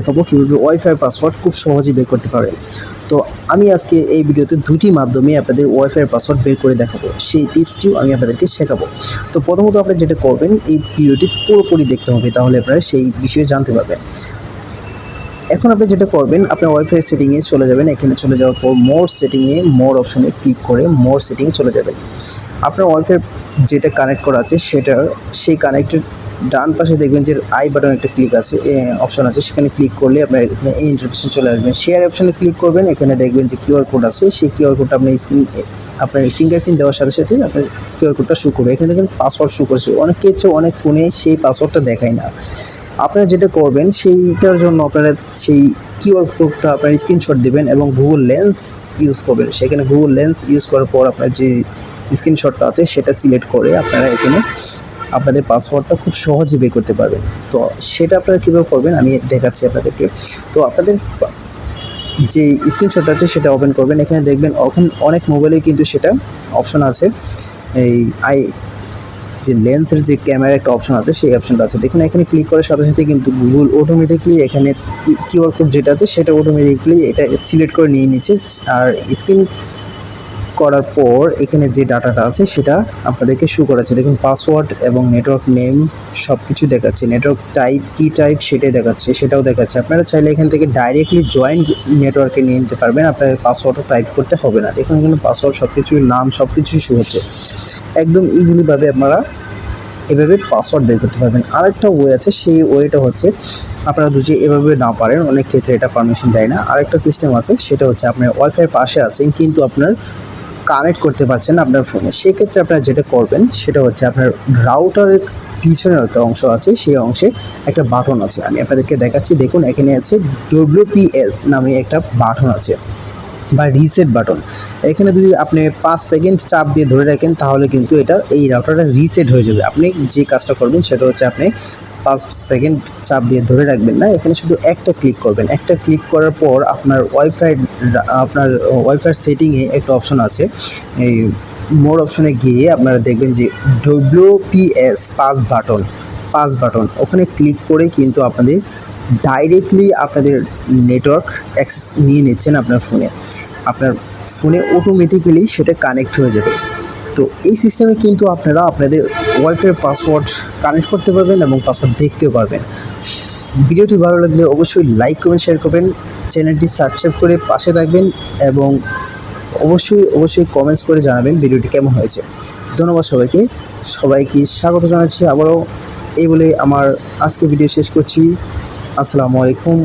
দেখাবো কীভাবে wifi password খুব সহজেই বের করতে পারেন। তো আমি আজকে এই ভিডিওতে দুটি মাধ্যমে আপনাদের ওয়াইফাই পাসওয়ার্ড বের করে দেখাবো। সেই টিপসটিও আমি আপনাদেরকে শেখাবো। তো প্রথমত আপনি যেটা করবেন, এই ভিডিওটি পুরোপুরি দেখতে হবে, তাহলে আপনারা সেই বিষয়ে জানতে পারবেন। এখন আপনি যেটা করবেন, আপনার ওয়াইফাই সেটিংয়ে চলে যাবেন। এখানে চলে যাওয়ার পর মোর সেটিংয়ে মোর অপশনে ক্লিক করে মোর সেটিংয়ে চলে যাবেন। আপনার ওয়াইফাই যেটা কানেক্ট করা আছে, সেটার, সেই কানেক্টেড ডান পাশে দেখবেন যে আই বাটন একটা ক্লিক আছে অপশন আছে। সেখানে ক্লিক করলে আপনার এখানে এই ইন্টারফেসে চলে আসবেন। শেয়ার অপশনে ক্লিক করবেন, এখানে দেখবেন যে কিউআর কোড আছে। সেই কিউআর কোডটা আপনার স্ক্রিন আপনার ফিঙ্গারপ্রিন্ট দেওয়ার সাথে সাথে আপনার কিউআর কোডটা শো করবে। এখানে দেখেন পাসওয়ার্ড শু করছে। অনেক ক্ষেত্রে অনেক ফোনে সেই পাসওয়ার্ডটা দেখায় না। আপনারা যেটা করবেন, সেইটার জন্য আপনারা সেই কিউআর কোডটা আপনার স্ক্রিনশট দেবেন এবং গুগল লেন্স ইউজ করবেন। সেখানে গুগল লেন্স ইউজ করার পর আপনার যে স্ক্রিনশটটা আছে, সেটা সিলেক্ট করে আপনারা এখানে আপনাদের পাসওয়ার্ডটা খুব সহজে বের করতে পারবেন। তো সেটা আপনারা কীভাবে করবেন, আমি দেখাচ্ছি আপনাদেরকে। তো আপনাদের যে স্ক্রিনশটটা আছে, সেটা ওপেন করবেন। এখানে দেখবেন ওখানে অনেক মোবাইলে কিন্তু সেটা অপশন আছে। এই আই যে লেন্সের যে ক্যামেরা একটা অপশন আছে, সেই অপশনটা আছে। দেখুন, এখানে ক্লিক করার সাথে সাথে কিন্তু গুগল অটোমেটিকলি এখানে কিউআর কোড যেটা আছে, সেটা অটোমেটিকলি এটা সিলেক্ট করে নিয়ে নিচ্ছে। আর স্ক্রিন করার পর এখানে যে ডাটাটা আছে, সেটা আপনাদেরকে শু করাচ্ছে। দেখুন পাসওয়ার্ড এবং নেটওয়ার্ক নেম সব কিছু দেখাচ্ছে। নেটওয়ার্ক টাইপ কি টাইপ সেটাই দেখাচ্ছে, সেটাও দেখাচ্ছে। আপনারা চাইলে এখান থেকে ডাইরেক্টলি জয়েন্ট নেটওয়ার্কে নিয়ে নিতে পারবেন। আপনার পাসওয়ার্ডও টাইপ করতে হবে না। দেখুন, এখানে পাসওয়ার্ড সব কিছুর নাম সব কিছুই শো হচ্ছে। একদম ইজিলিভাবে আপনারা এভাবে পাসওয়ার্ড বের করতে পারবেন। আরেকটা ওয়ে আছে, সেই ওয়েটা হচ্ছে আপনারা দুজি এভাবে না পারেন, অনেক ক্ষেত্রে এটা পারমিশন দেয় না। আরেকটা সিস্টেম আছে, সেটা হচ্ছে আপনার ওয়াইফাইয়ের পাশে আছেন, কিন্তু আপনার কানেক্ট করতে পারছেন আপনার ফোনে সেক্ষেত্রে আপনারা যেটা করবেন, সেটা হচ্ছে আপনার রাউটারের পিছনের একটা অংশ আছে, সেই অংশে একটা বাটন আছে। আমি আপনাদেরকে দেখাচ্ছি, দেখুন, এখানে আছে ডব্লিউপিএস নামে একটা বাটন আছে। বা রিসেট বাটন এখানে যদি আপনি পাঁচ সেকেন্ড চাপ দিয়ে ধরে রাখেন, তাহলে কিন্তু এটা এই রাউটারটা রিসেট হয়ে যাবে। আপনি যে কাজটা করবেন, সেটা হচ্ছে আপনি পাঁচ সেকেন্ড চাপ দিয়ে ধরে রাখবেন না। এখানে শুধু একটা ক্লিক করবেন। একটা ক্লিক করার পর আপনার ওয়াইফাই আপনার ওয়াইফাই সেটিংয়ে একটা অপশন আছে। এই মোর অপশনে গিয়ে আপনারা দেখবেন যে ডব্লিউপিএস পাঁচ বাটন পাঁচ বাটন ওখানে ক্লিক করে কিন্তু আপনাদের ডাইরেক্টলি আপনাদের নেটওয়ার্ক অ্যাক্সেস নিয়ে নিচ্ছেন আপনার ফোনে আপনার ফোনে অটোমেটিক্যালি সেটা কানেক্ট হয়ে যাবে। তো এই সিস্টেমে কিন্তু আপনারা আপনাদের ওয়াইফাই পাসওয়ার্ড কানেক্ট করতে পারবেন এবং পাসওয়ার্ড দেখতেও পারবেন। ভিডিওটি ভালো লাগলে অবশ্যই লাইক করবেন শেয়ার করবেন। চ্যানেলটি সাবস্ক্রাইব করে পাশে থাকবেন এবং অবশ্যই অবশ্যই কমেন্টস করে জানাবেন ভিডিওটি কেমন হয়েছে। ধন্যবাদ সবাইকে। সবাইকে স্বাগত জানাচ্ছি আবারও। এই বলে আমার আজকে ভিডিও শেষ করছি। আসসালামু আলাইকুম।